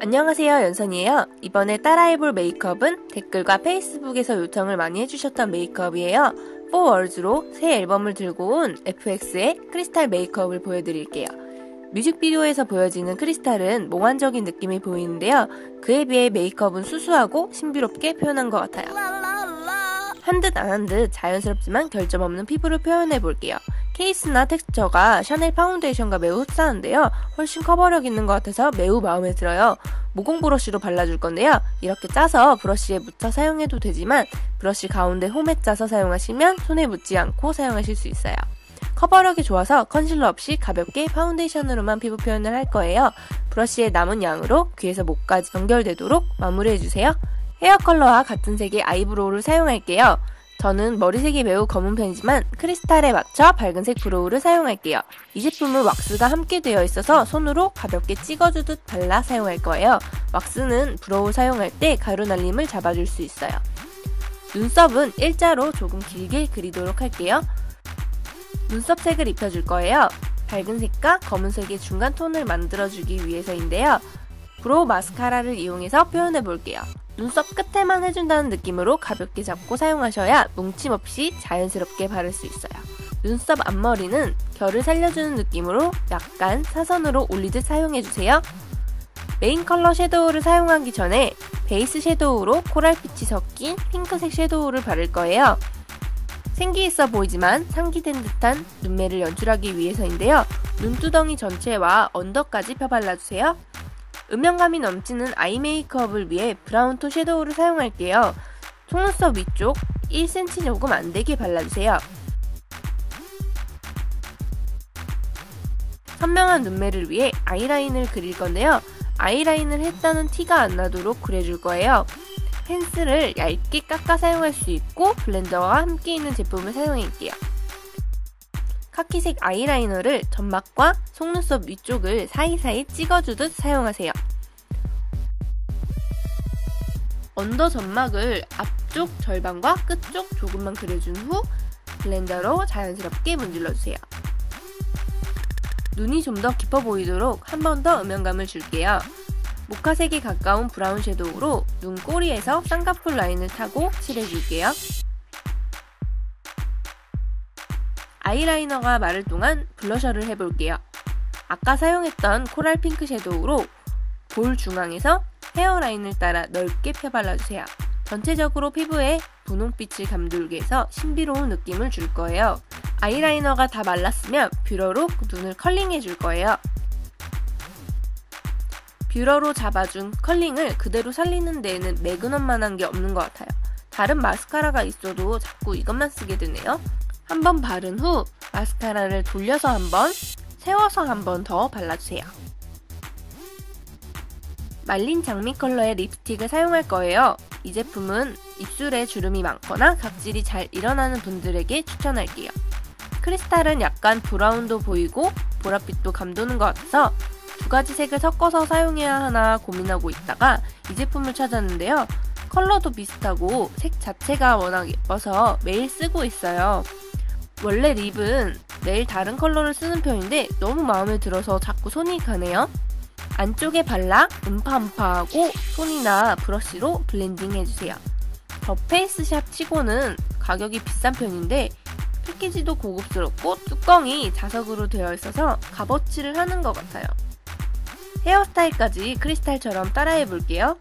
안녕하세요 연선이에요. 이번에 따라해볼 메이크업은 댓글과 페이스북에서 요청을 많이 해주셨던 메이크업이에요. 4월즈로 새 앨범을 들고 온 FX의 크리스탈 메이크업을 보여드릴게요. 뮤직비디오에서 보여지는 크리스탈은 몽환적인 느낌이 보이는데요. 그에 비해 메이크업은 수수하고 신비롭게 표현한 것 같아요. 한 듯 안 한 듯 자연스럽지만 결점 없는 피부를 표현해 볼게요 케이스나 텍스처가 샤넬 파운데이션과 매우 흡사한데요. 훨씬 커버력 있는 것 같아서 매우 마음에 들어요. 모공 브러쉬로 발라줄 건데요. 이렇게 짜서 브러쉬에 묻혀 사용해도 되지만 브러쉬 가운데 홈에 짜서 사용하시면 손에 묻지 않고 사용하실 수 있어요. 커버력이 좋아서 컨실러 없이 가볍게 파운데이션으로만 피부 표현을 할 거예요. 브러쉬의 남은 양으로 귀에서 목까지 연결되도록 마무리해주세요. 헤어 컬러와 같은 색의 아이브로우를 사용할게요. 저는 머리색이 매우 검은 편이지만 크리스탈에 맞춰 밝은색 브로우를 사용할게요. 이 제품은 왁스가 함께 되어 있어서 손으로 가볍게 찍어주듯 발라 사용할 거예요. 왁스는 브로우 사용할 때 가루 날림을 잡아줄 수 있어요. 눈썹은 일자로 조금 길게 그리도록 할게요. 눈썹 색을 입혀줄 거예요. 밝은 색과 검은색의 중간 톤을 만들어주기 위해서인데요. 브로우 마스카라를 이용해서 표현해 볼게요. 눈썹 끝에만 해준다는 느낌으로 가볍게 잡고 사용하셔야 뭉침 없이 자연스럽게 바를 수 있어요. 눈썹 앞머리는 결을 살려주는 느낌으로 약간 사선으로 올리듯 사용해주세요. 메인 컬러 섀도우를 사용하기 전에 베이스 섀도우로 코랄빛이 섞인 핑크색 섀도우를 바를 거예요. 생기 있어 보이지만 상기된 듯한 눈매를 연출하기 위해서인데요. 눈두덩이 전체와 언더까지 펴발라주세요. 음영감이 넘치는 아이 메이크업을 위해 브라운 톤 섀도우를 사용할게요. 속눈썹 위쪽 1cm 조금 안되게 발라주세요. 선명한 눈매를 위해 아이라인을 그릴 건데요. 아이라인을 했다는 티가 안 나도록 그려줄 거예요. 펜슬을 얇게 깎아 사용할 수 있고 블렌더와 함께 있는 제품을 사용할게요. 카키색 아이라이너를 점막과 속눈썹 위쪽을 사이사이 찍어주듯 사용하세요. 언더 점막을 앞쪽 절반과 끝쪽 조금만 그려준 후 블렌더로 자연스럽게 문질러주세요. 눈이 좀 더 깊어 보이도록 한 번 더 음영감을 줄게요. 모카색에 가까운 브라운 섀도우로 눈 꼬리에서 쌍꺼풀 라인을 타고 칠해줄게요. 아이라이너가 마를 동안 블러셔를 해볼게요. 아까 사용했던 코랄 핑크 섀도우로 볼 중앙에서 헤어라인을 따라 넓게 펴발라주세요. 전체적으로 피부에 분홍빛을 감돌게 해서 신비로운 느낌을 줄 거예요. 아이라이너가 다 말랐으면 뷰러로 눈을 컬링해 줄 거예요. 뷰러로 잡아준 컬링을 그대로 살리는 데에는 매그넘만한 게 없는 것 같아요. 다른 마스카라가 있어도 자꾸 이것만 쓰게 되네요. 한번 바른 후 마스카라를 돌려서 한번 세워서 한번 더 발라주세요. 말린 장미 컬러의 립스틱을 사용할 거예요. 이 제품은 입술에 주름이 많거나 각질이 잘 일어나는 분들에게 추천할게요. 크리스탈은 약간 브라운도 보이고 보랏빛도 감도는 것 같아서 두 가지 색을 섞어서 사용해야 하나 고민하고 있다가 이 제품을 찾았는데요. 컬러도 비슷하고 색 자체가 워낙 예뻐서 매일 쓰고 있어요. 원래 립은 매일 다른 컬러를 쓰는 편인데 너무 마음에 들어서 자꾸 손이 가네요. 안쪽에 발라 음파음파하고 손이나 브러쉬로 블렌딩 해주세요. 더 페이스샵 치고는 가격이 비싼 편인데 패키지도 고급스럽고 뚜껑이 자석으로 되어 있어서 값어치를 하는 것 같아요. 헤어스타일까지 크리스탈처럼 따라해 볼게요.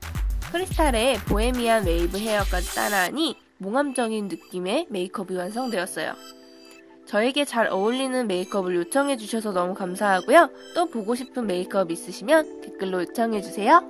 크리스탈의 보헤미안 웨이브 헤어까지 따라하니 몽환적인 느낌의 메이크업이 완성되었어요. 저에게 잘 어울리는 메이크업을 요청해 주셔서 너무 감사하고요. 또 보고 싶은 메이크업 있으시면 댓글로 요청해 주세요.